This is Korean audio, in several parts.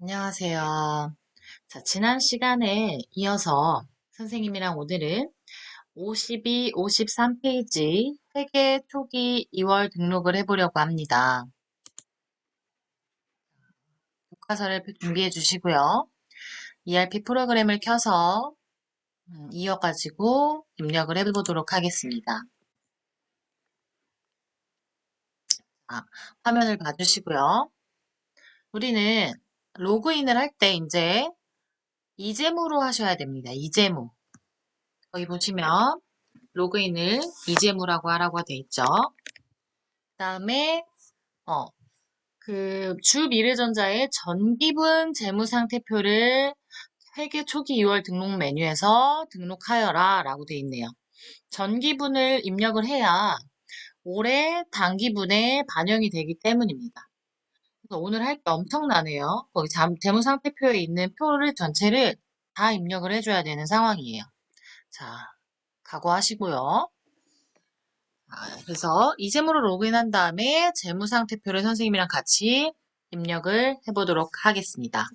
안녕하세요. 자, 지난 시간에 이어서 선생님이랑 오늘은 52, 53페이지 회계 초기 2월 등록을 해보려고 합니다. 교과서를 준비해 주시고요. ERP 프로그램을 켜서 음, 이어가지고 입력을 해보도록 하겠습니다. 자, 화면을 봐주시고요. 우리는 로그인을 할 때 이제 이재무로 하셔야 됩니다. 이재무. 여기 보시면 로그인을 이재무라고 하라고 돼 있죠. 그 다음에 어, 그 주 미래전자의 전기분 재무상태표를 회계 초기 2월 등록 메뉴에서 등록하여라 라고 돼 있네요. 전기분을 입력을 해야 올해 단기분에 반영이 되기 때문입니다. 오늘 할 게 엄청나네요. 거기 재무상태표에 있는 표를 전체를 다 입력을 해줘야 되는 상황이에요. 자, 각오하시고요. 아, 그래서 이재무로 로그인한 다음에 재무상태표를 선생님이랑 같이 입력을 해보도록 하겠습니다.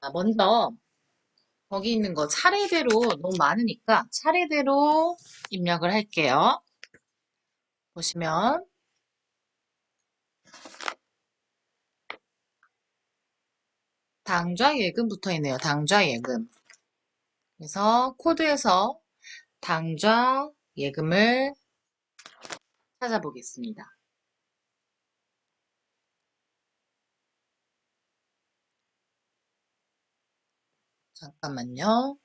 자, 먼저 거기 있는 거 차례대로 너무 많으니까 차례대로 입력을 할게요. 보시면 당좌 예금 붙어 있네요. 당좌 예금. 그래서 코드에서 당좌 예금을 찾아보겠습니다. 잠깐만요.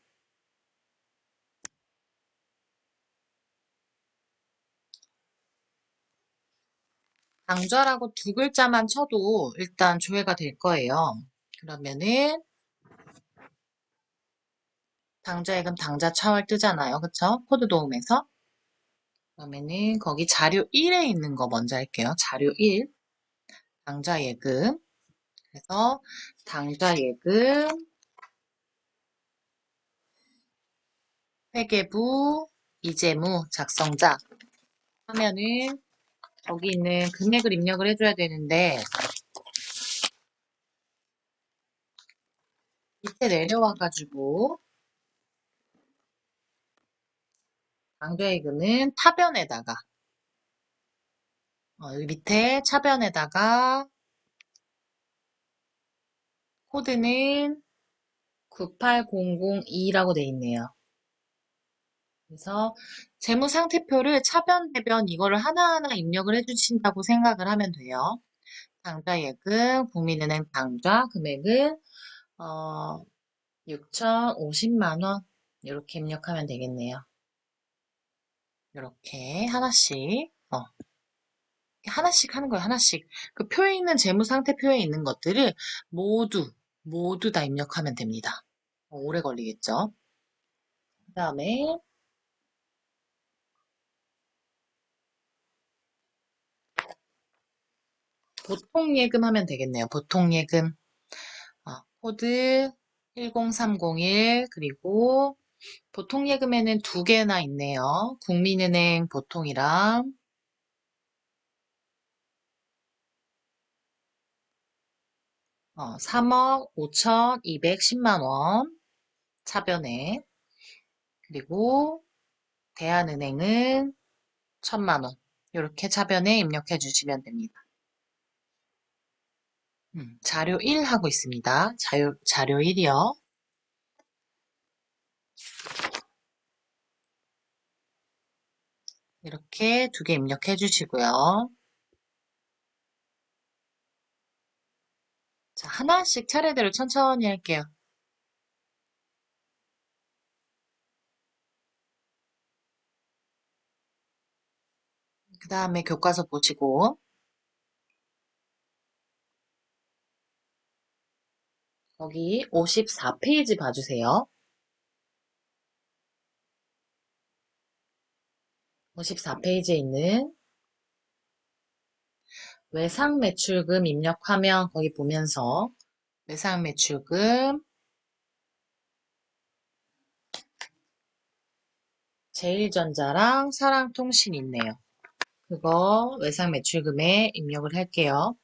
당좌라고 두 글자만 쳐도 일단 조회가 될 거예요. 그러면은 당좌예금 당좌 차월 뜨잖아요. 그쵸? 코드 도움에서. 그러면은 거기 자료 1에 있는 거 먼저 할게요. 자료 1. 당좌예금. 그래서 당좌예금 회계부 이재무 작성자 하면은 여기 있는 금액을 입력을 해줘야 되는데 밑에 내려와가지고 강좌예금은 타변에다가 어, 여기 밑에 차변에다가 코드는 98002라고 돼 있네요. 그래서 재무 상태표를 차변, 대변 이거를 하나하나 입력을 해주신다고 생각을 하면 돼요. 당좌예금, 국민은행 당좌 금액은 어, 6,050만 원 이렇게 입력하면 되겠네요. 이렇게 하나씩 어, 하나씩 하는 거예요. 하나씩 그 표에 있는 재무 상태표에 있는 것들을 모두 모두 다 입력하면 됩니다. 어, 오래 걸리겠죠. 그 다음에 보통 예금 하면 되겠네요. 보통 예금 어, 코드 10301 그리고 보통 예금에는 두 개나 있네요. 국민은행 보통이랑 어, 3억 5,210만 원 차변에 그리고 대한은행은 1천만 원 이렇게 차변에 입력해 주시면 됩니다. 음, 자료 1 하고 있습니다. 자료, 자료 1이요. 이렇게 두 개 입력해 주시고요. 자, 하나씩 차례대로 천천히 할게요. 그 다음에 교과서 보시고 거기 54페이지 봐주세요. 54페이지에 있는 외상 매출금 입력하면 거기 보면서 외상 매출금 제일전자랑 사랑통신 있네요. 그거 외상 매출금에 입력을 할게요.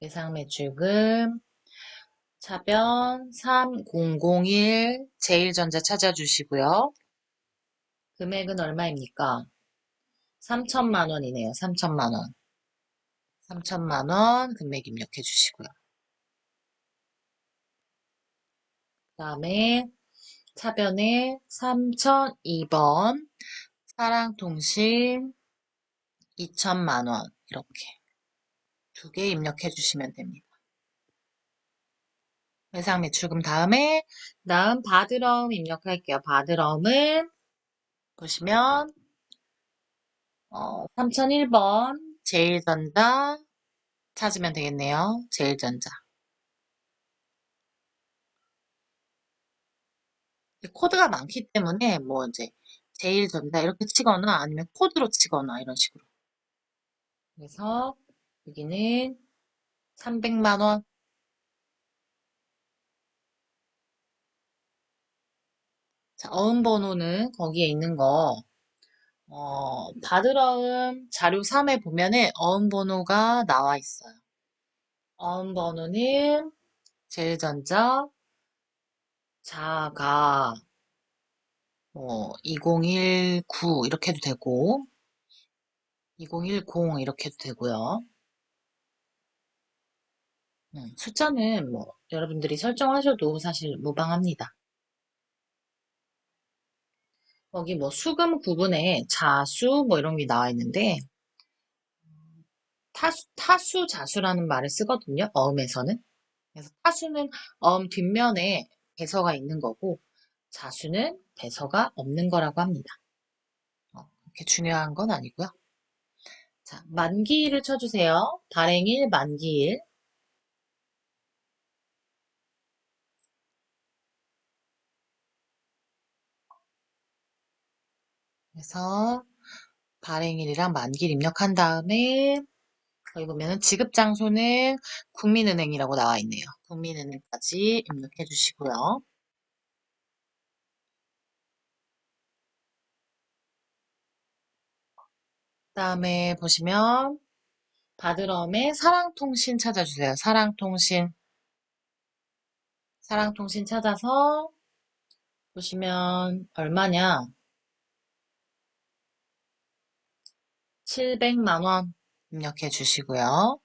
외상매출금 차변 3001 제일전자 찾아주시고요. 금액은 얼마입니까? 3천만 원이네요. 3천만 원. 3천만 원 금액 입력해 주시고요. 그 다음에 차변에 3002번 사랑통신 2천만 원 이렇게 두 개 입력해 주시면 됩니다. 외상 매출금 다음에 다음 바드럼 입력할게요. 바드럼은 보시면 어, 3001번 제일전자 찾으면 되겠네요. 제일전자. 코드가 많기 때문에 뭐 이제 제일전자 이렇게 치거나 아니면 코드로 치거나 이런 식으로. 그래서 여기는 300만 원. 자, 어음 번호는 거기에 있는 거 어, 바드러음 자료 3에 보면은 어음 번호가 나와 있어요. 어음 번호는 제일전자 자가 뭐 2019 이렇게 해도 되고 2010 이렇게 해도 되고요. 음, 숫자는 뭐 여러분들이 설정하셔도 사실 무방합니다. 거기 뭐 수금 구분에 자수 뭐 이런 게 나와 있는데 타수, 타수 자수라는 말을 쓰거든요. 어음에서는. 그래서 타수는 어음 뒷면에 배서가 있는 거고 자수는 배서가 없는 거라고 합니다. 어, 그렇게 중요한 건 아니고요. 자, 만기일을 쳐주세요. 발행일, 만기일. 그래서 발행일이랑 만기일 입력한 다음에 여기 보면은 지급 장소는 국민은행이라고 나와 있네요. 국민은행까지 입력해 주시고요. 다음에 보시면 바드럼에 사랑통신 찾아주세요. 사랑통신. 사랑통신 찾아서 보시면 얼마냐? 700만 원 입력해 주시고요.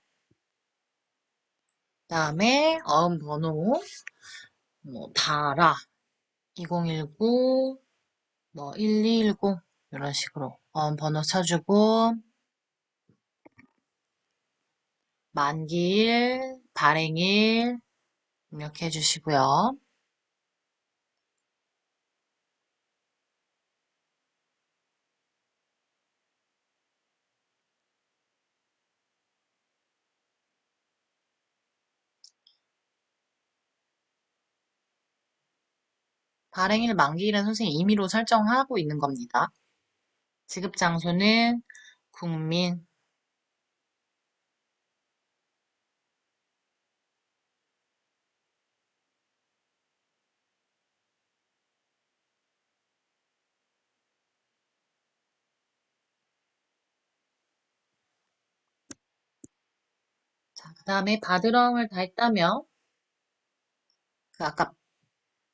다음에 어음 번호 뭐 다라 2019 뭐 1210 이런 식으로 어음 번호 쳐주고 만기일, 발행일 입력해 주시고요. 발행일, 만기일은 선생님 임의로 설정하고 있는 겁니다. 지급 장소는 국민, 자, 그 다음에 바드럼을 다 했다면, 그 아까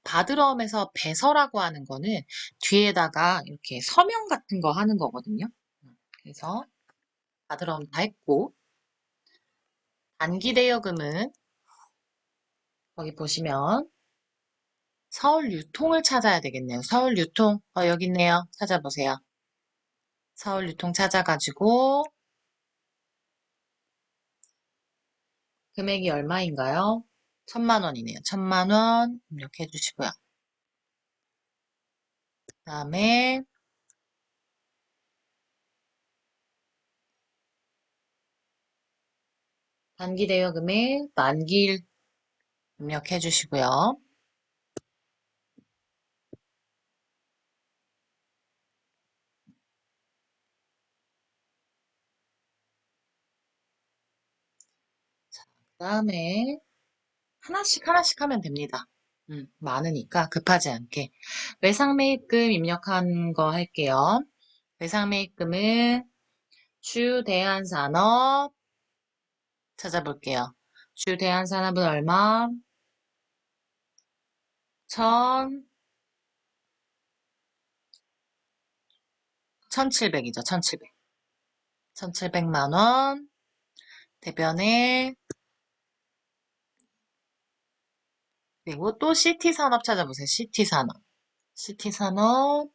바드럼에서 배서라고 하는 거는 뒤에다가 이렇게 서명 같은 거 하는 거거든요. 그래서 바드럼 다 했고, 단기 대여금은 거기 보시면 서울 유통을 찾아야 되겠네요. 서울 유통, 어, 여기 있네요. 찾아보세요. 서울 유통 찾아가지고 금액이 얼마인가요? 천만 원이네요. 천만 원 입력해 주시고요. 그 다음에 단기 대여금액 만기일 입력해 주시고요. 그 다음에 하나씩 하나씩 하면 됩니다. 음, 많으니까 급하지 않게. 외상매입금 입력한 거 할게요. 외상매입금은 주대한산업 찾아볼게요. 주 대한산업은 얼마? 천, 1700이죠, 1700. 1700만 원. 대변에 그리고 또 CT 산업 찾아보세요. CT 산업. CT 산업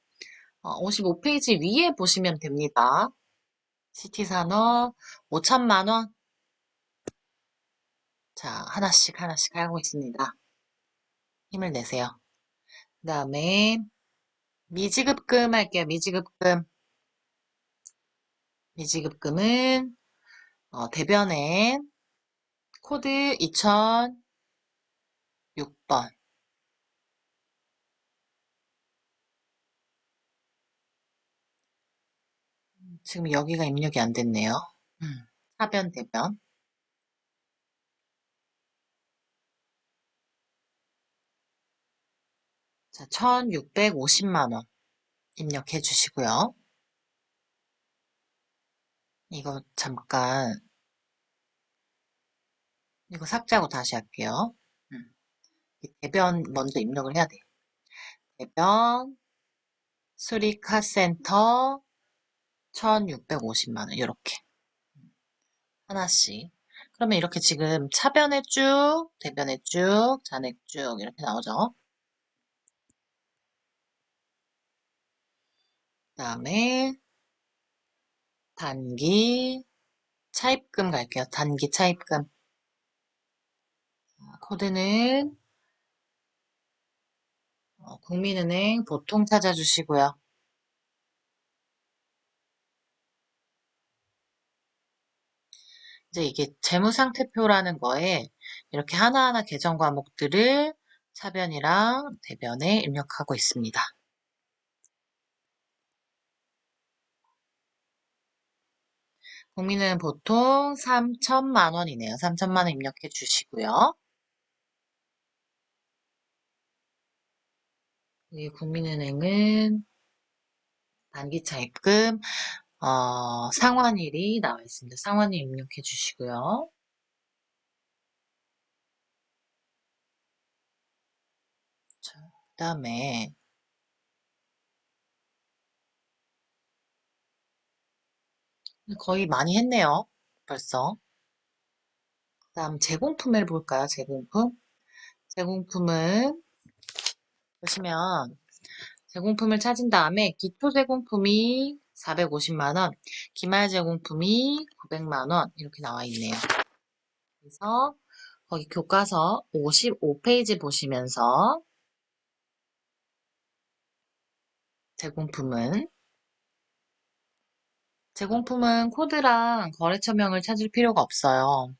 55페이지 위에 보시면 됩니다. CT 산업 5천만 원. 자, 하나씩 하나씩 하고 있습니다. 힘을 내세요. 그 다음에 미지급금 할게요. 미지급금. 미지급금은 어, 대변에 코드 2006번. 지금 여기가 입력이 안 됐네요. 음, 하변 대변. 자, 1650만 원 입력해 주시고요. 이거 잠깐 이거 삭제하고 다시 할게요. 음. 대변 먼저 입력을 해야 돼요. 대변 수리카센터 1650만원 이렇게 하나씩 그러면 이렇게 지금 차변에 쭉 대변에 쭉 잔액 쭉 이렇게 나오죠. 그 다음에 단기 차입금 갈게요. 단기 차입금 코드는 어, 국민은행 보통 찾아주시고요. 이제 이게 재무상태표라는 거에 이렇게 하나하나 계정 과목들을 차변이랑 대변에 입력하고 있습니다. 국민은 보통 3천만 원이네요. 3천만 원 입력해 주시고요. 이 국민은행은 단기 차 입금 어, 상환일이 나와 있습니다. 상환일 입력해 주시고요. 자, 그 다음에 거의 많이 했네요. 벌써. 그 다음 제공품을 볼까요? 제공품. 제공품은 보시면 제공품을 찾은 다음에 기초 제공품이 450만원, 기말 제공품이 900만원 이렇게 나와 있네요. 그래서 거기 교과서 55페이지 보시면서 제공품은 제공품은 코드랑 거래처명을 찾을 필요가 없어요.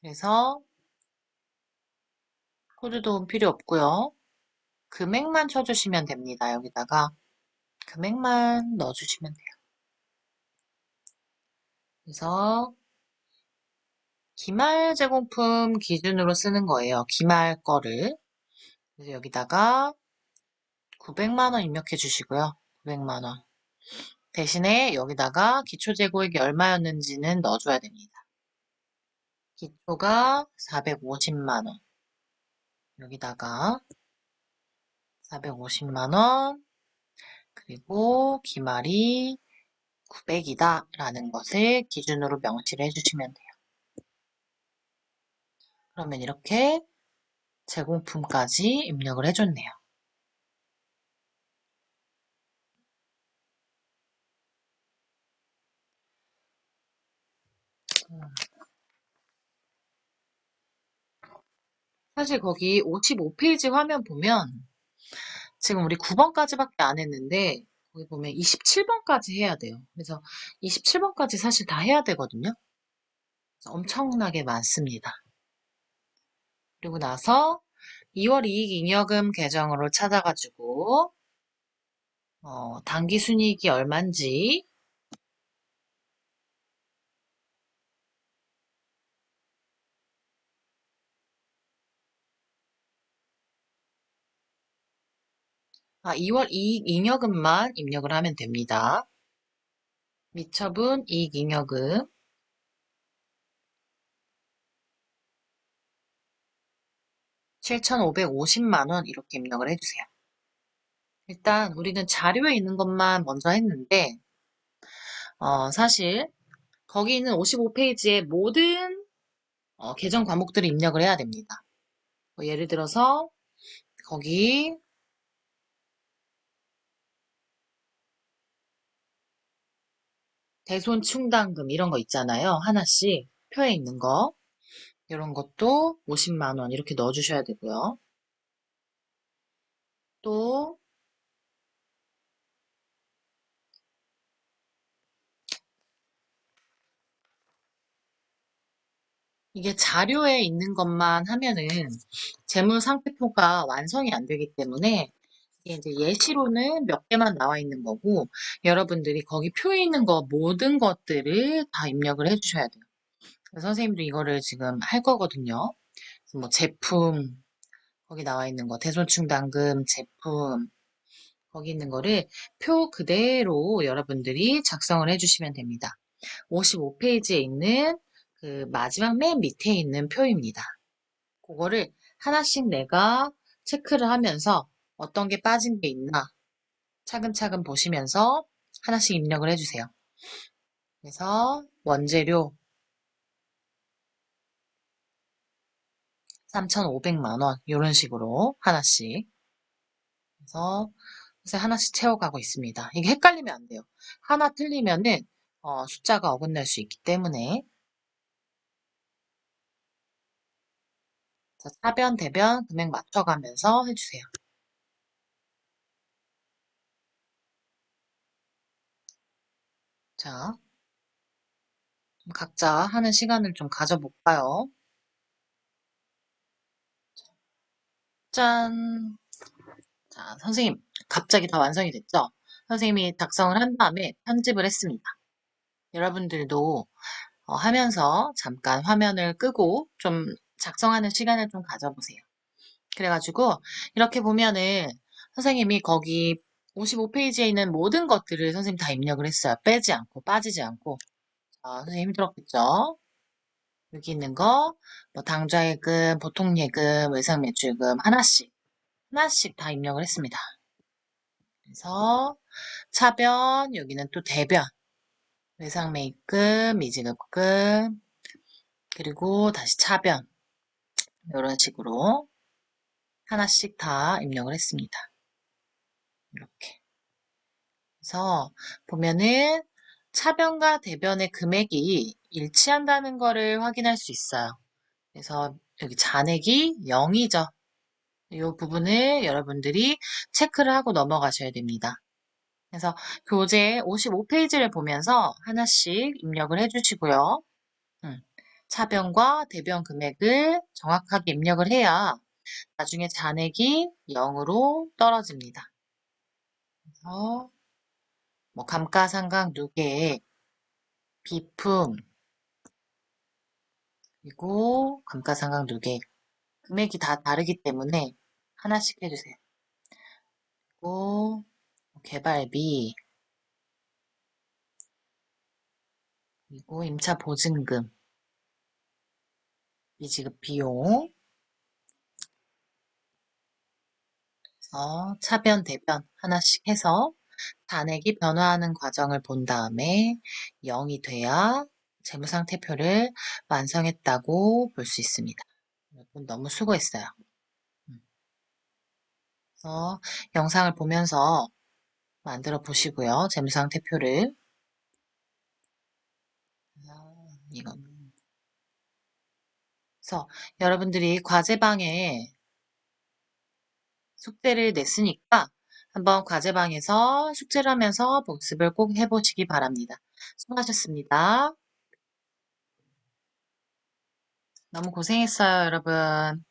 그래서 코드 도움 필요 없고요. 금액만 쳐주시면 됩니다. 여기다가 금액만 넣어주시면 돼요. 그래서 기말 제공품 기준으로 쓰는 거예요. 기말 거를. 그래서 여기다가 900만원 입력해 주시고요. 900만원. 대신에 여기다가 기초 재고액이 얼마였는지는 넣어줘야 됩니다. 기초가 450만원. 여기다가 450만원. 그리고 기말이 900이다 라는 것을 기준으로 명시를 해주시면 돼요. 그러면 이렇게 제공품까지 입력을 해줬네요. 사실 거기 55페이지 화면 보면 지금 우리 9번까지밖에 안 했는데 거기 보면 27번까지 해야 돼요. 그래서 27번까지 사실 다 해야 되거든요. 엄청나게 많습니다. 그리고 나서 2월 이익 잉여금 계정으로 찾아가지고 어, 단기 순이익이 얼만지 아, 2월 이익 잉여금만 입력을 하면 됩니다. 미처분 이익 잉여금 7,550만 원 이렇게 입력을 해주세요. 일단 우리는 자료에 있는 것만 먼저 했는데 어, 사실 거기 있는 55페이지의 모든 어, 계정 과목들을 입력을 해야 됩니다. 뭐 예를 들어서 거기 대손 충당금 이런 거 있잖아요. 하나씩 표에 있는 거 이런 것도 50만 원 이렇게 넣어 주셔야 되고요. 또 이게 자료에 있는 것만 하면은 재무 상태표가 완성이 안 되기 때문에 이제 예시로는 몇 개만 나와 있는 거고 여러분들이 거기 표에 있는 거 모든 것들을 다 입력을 해주셔야 돼요. 선생님도 이거를 지금 할 거거든요. 뭐 제품 거기 나와 있는 거 대손충 당금 제품 거기 있는 거를 표 그대로 여러분들이 작성을 해주시면 됩니다. 55페이지에 있는 그 마지막 맨 밑에 있는 표입니다. 그거를 하나씩 내가 체크를 하면서 어떤 게 빠진 게 있나 차근차근 보시면서 하나씩 입력을 해주세요. 그래서 원재료 3,500만 원 이런 식으로 하나씩 그래서 하나씩 채워가고 있습니다. 이게 헷갈리면 안 돼요. 하나 틀리면은 어, 숫자가 어긋날 수 있기 때문에 자, 차변, 대변 금액 맞춰가면서 해주세요. 자, 각자 하는 시간을 좀 가져볼까요? 짠! 자, 선생님, 갑자기 다 완성이 됐죠? 선생님이 작성을 한 다음에 편집을 했습니다. 여러분들도 어, 하면서 잠깐 화면을 끄고 좀 작성하는 시간을 좀 가져보세요. 그래가지고 이렇게 보면은 선생님이 거기 55페이지에 있는 모든 것들을 선생님 다 입력을 했어요. 빼지 않고 빠지지 않고. 자, 선생님 힘들었겠죠? 여기 있는 거, 뭐 당좌예금, 보통예금, 외상매출금 하나씩 하나씩 다 입력을 했습니다. 그래서 차변, 여기는 또 대변, 외상매입금, 미지급금, 그리고 다시 차변 이런 식으로 하나씩 다 입력을 했습니다. 이렇게. 그래서 보면은 차변과 대변의 금액이 일치한다는 것을 확인할 수 있어요. 그래서 여기 잔액이 0이죠. 이 부분을 여러분들이 체크를 하고 넘어가셔야 됩니다. 그래서 교재 55페이지를 보면서 하나씩 입력을 해주시고요. 음, 차변과 대변 금액을 정확하게 입력을 해야 나중에 잔액이 0으로 떨어집니다. 그래서 뭐 감가상각 누계, 비품, 그리고 감가상각 누계 금액이 다 다르기 때문에 하나씩 해주세요. 그리고 개발비, 그리고 임차 보증금, 미지급 비용, 그래서 차변, 대변 하나씩 해서 잔액이 변화하는 과정을 본 다음에 0이 돼야 재무상태표를 완성했다고 볼 수 있습니다. 여러분 너무 수고했어요. 음. 그래서 영상을 보면서 만들어 보시고요. 재무상태표를 아, 이건 그래서 여러분들이 과제방에 숙제를 냈으니까 한번 과제방에서 숙제를 하면서 복습을 꼭 해보시기 바랍니다. 수고하셨습니다. 너무 고생했어요, 여러분.